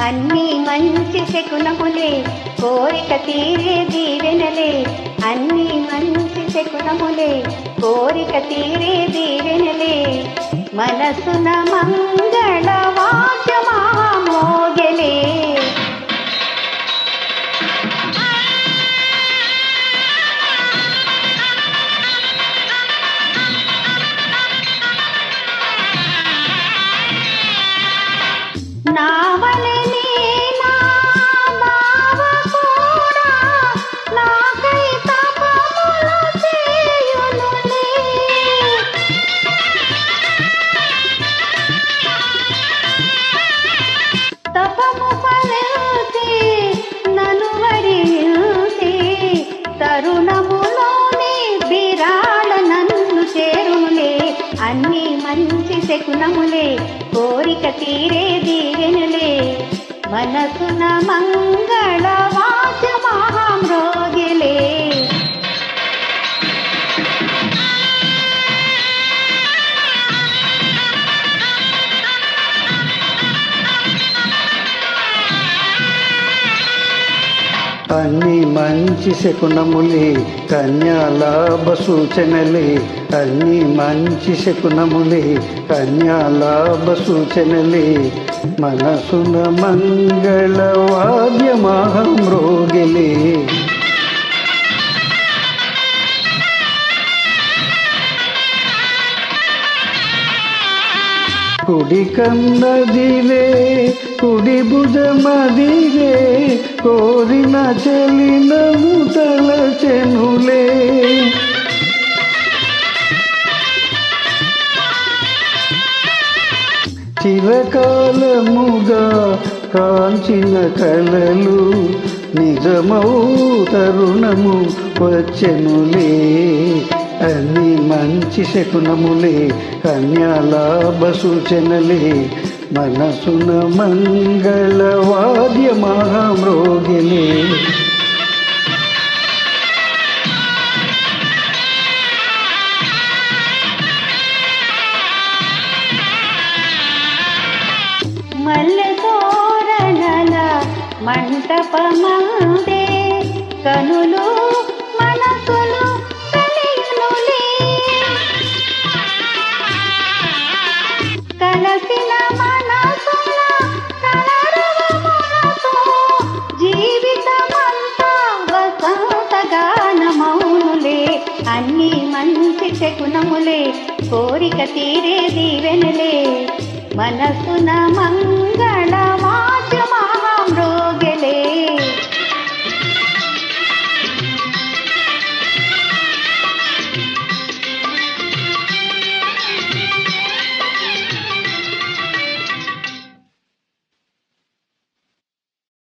అన్ని మంచి శకునములే కోరిక తీరే దీవెనలే. అన్ని మంచి శకునములే కోరిక తీరే దీవెనలే. మనసున మంగళవా మంచి శకునములే కోరిక తీరే దీవెనులే. మనసున మంగ అన్ని మంచి శకునములే కన్యాలాభ సూచనలే. అన్ని మంచి శకునములే కన్యాలాభ సూచనలే. మనసున మంగళ రోగిలే. కుడి కన్నదిరే కుడి భుజమదిరే కోరిన చెలినము తలచెనులే. చిరకాలముగా కాంచిన కలలు నిజమౌ తరుణము వచ్చెనులే. అన్ని మంచి శకునములే కన్యాలాభ సూచనలే మనసున మంగళ వాద్య మహామ్రోగిలే. మల్లె తోరణల కనులు మనములే కోరిక తీరే దీవెనలే. మనసున మంగళ వాద్యమా